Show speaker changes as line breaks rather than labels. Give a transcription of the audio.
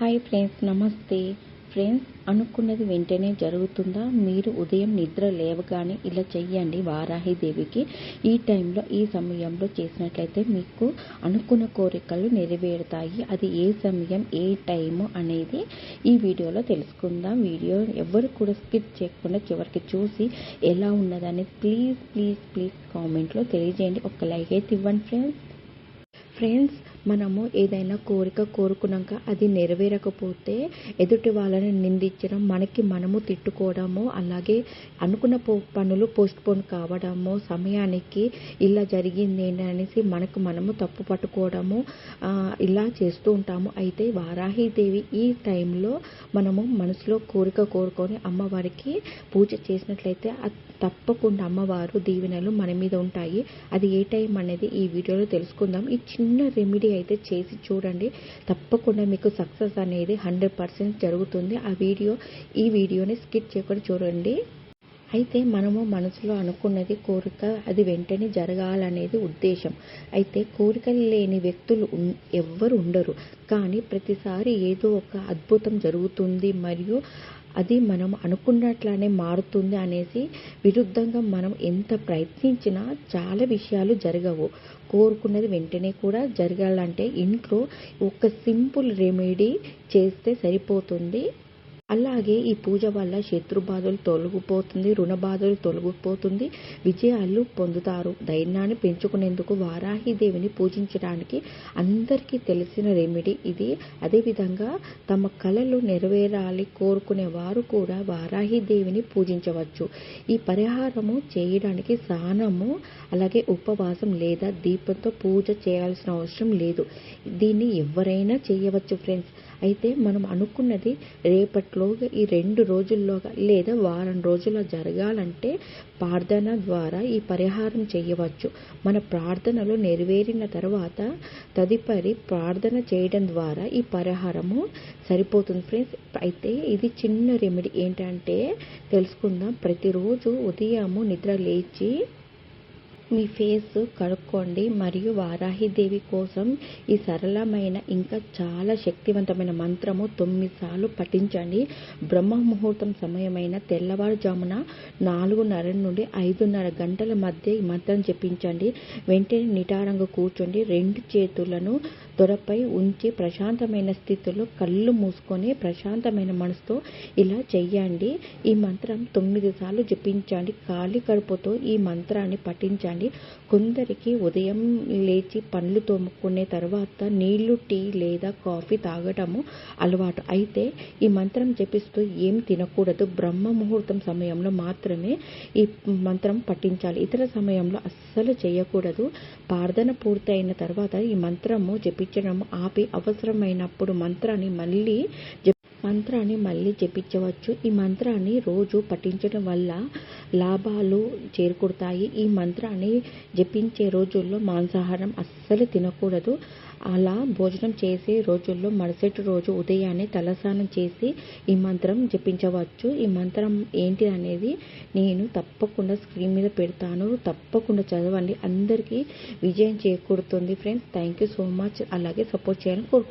Hi friends నమస్తే. Friends అనుకున్నది వెంటనే జరుగుతుందా? మీరు ఉదయం నిద్ర లేవగానే ఇలా చెయ్యండి వారాహిదేవికి. ఈ టైంలో ఈ సమయంలో చేసినట్లయితే మీకు అనుకున్న కోరికలు నెరవేరుతాయి. అది ఏ సమయం ఏ టైము అనేది ఈ వీడియోలో తెలుసుకుందాం. వీడియో ఎవరు కూడా స్కిప్ చేయకుండా చివరికి చూసి ఎలా ఉన్నదని ప్లీజ్ ప్లీజ్ ప్లీజ్ కామెంట్లో తెలియజేయండి. ఒక లైక్ అయితే ఇవ్వండి ఫ్రెండ్స్. ఫ్రెండ్స్ మనము ఏదైనా కోరిక కోరుకున్నాక అది నెరవేరకపోతే ఎదుటి వాళ్ళని నిందించడం మనకి మనము తిట్టుకోవడము అలాగే అనుకున్న పనులు పోస్ట్పోన్ కావడము సమయానికి ఇలా జరిగింది అనేసి మనకు మనము తప్పు పట్టుకోవడము ఇలా చేస్తూ ఉంటాము. అయితే వారాహిదేవి ఈ టైంలో మనము మనసులో కోరిక కోరుకొని అమ్మవారికి పూజ చేసినట్లయితే తప్పకుండా అమ్మవారు దీవెనలు మన మీద ఉంటాయి. అది ఏ టైం అనేది ఈ వీడియోలో తెలుసుకుందాం. ఈ చిన్న రెమెడీ అయితే చేసి చూడండి. తప్పకుండా మీకు సక్సెస్ అనేది హండ్రెడ్ పర్సెంట్ జరుగుతుంది. ఆ వీడియో ఈ వీడియోని స్కిప్ చేయకుండా చూడండి. అయితే మనము మనసులో అనుకున్నది కోరిక అది వెంటనే జరగాలనేది ఉద్దేశం. అయితే కోరికలు లేని వ్యక్తులు ఎవ్వరు ఉండరు. కానీ ప్రతిసారి ఏదో ఒక అద్భుతం జరుగుతుంది మరియు అది మనం అనుకున్నట్లానే మారుతుంది అనేసి విరుద్ధంగా మనం ఎంత ప్రయత్నించినా చాలా విషయాలు జరగవు. కోరుకున్నది వెంటనే కూడా జరగాలంటే ఇంట్లో ఒక సింపుల్ రెమెడీ చేస్తే సరిపోతుంది. అలాగే ఈ పూజ వల్ల శత్రు బాధలు తొలగిపోతుంది రుణ బాధలు తొలగిపోతుంది. విజయాలు పొందుతారు. ధైర్యాన్ని పెంచుకునేందుకు వారాహిదేవిని పూజించడానికి అందరికీ తెలిసిన రెమెడీ ఇది. అదేవిధంగా తమ కళలు నెరవేరాలి కోరుకునే వారు కూడా వారాహిదేవిని పూజించవచ్చు. ఈ పరిహారము చేయడానికి స్నానము అలాగే ఉపవాసం లేదా దీపంతో పూజ చేయాల్సిన అవసరం లేదు. దీన్ని ఎవరైనా చేయవచ్చు ఫ్రెండ్స్. అయితే మనం అనుకున్నది రేపట్లోగా ఈ రెండు రోజుల్లోగా లేదా వారం రోజుల్లో జరగాలంటే ప్రార్థన ద్వారా ఈ పరిహారం చేయవచ్చు. మన ప్రార్థనలు నెరవేరిన తర్వాత తదుపరి ప్రార్థన చేయడం ద్వారా ఈ పరిహారము సరిపోతుంది ఫ్రెండ్స్. అయితే ఇది చిన్న రెమెడీ. ఏంటంటే తెలుసుకుందాం. ప్రతిరోజు ఉదయము నిద్ర లేచి మీ ఫేస్ కడుక్కోండి మరియు వారాహిదేవి కోసం ఈ సరళమైన ఇంకా చాలా శక్తివంతమైన మంత్రము తొమ్మిది సార్లు పఠించండి. బ్రహ్మ ముహూర్తం సమయమైన తెల్లవారుజామున నాలుగున్నర నుండి ఐదున్నర గంటల మధ్య ఈ మంత్రం చెప్పించండి వెంటనే నిటారంగా కూర్చోండి. రెండు చేతులను దొరపై ఉంచి ప్రశాంతమైన స్థితిలో కళ్ళు మూసుకొని ప్రశాంతమైన మనసుతో ఇలా చెయ్యండి. ఈ మంత్రం తొమ్మిది సార్లు జపించండి. ఖాళీ కడుపుతో ఈ మంత్రాన్ని పఠించండి. కొందరికి ఉదయం లేచి పండ్లు తోముకునే తర్వాత నీళ్ళు టీ లేదా కాఫీ తాగటము అలవాటు. అయితే ఈ మంత్రం జపిస్తూ ఏం తినకూడదు. బ్రహ్మ ముహూర్తం సమయంలో మాత్రమే ఈ మంత్రం పఠించాలి. ఇతర సమయంలో అస్సలు చేయకూడదు ప్రార్థన పూర్తయిన తర్వాత ఈ మంత్రము జపి జపించడం ఆపి అవసరమైనప్పుడు మంత్రాన్ని మళ్ళీ మంత్రాన్ని మళ్ళీ జపించవచ్చు. ఈ మంత్రాన్ని రోజు పఠించడం వల్ల లాభాలు చేరుకుంటాయి ఈ మంత్రాన్ని జపించే రోజుల్లో మాంసాహారం అస్సలు తినకూడదు. అలా భోజనం చేసే రోజుల్లో మరుసటి రోజు ఉదయాన్నే తలస్నానం చేసి ఈ మంత్రం జపించవచ్చు. ఈ మంత్రం ఏంటి అనేది నేను తప్పకుండా స్క్రీన్ మీద పెడతాను. తప్పకుండా చదవండి. అందరికీ విజయం చేకూరుతుంది. Friends thank you so much. అలాగే సపోర్ట్ చేయాలని కోరుకుంటున్నాను.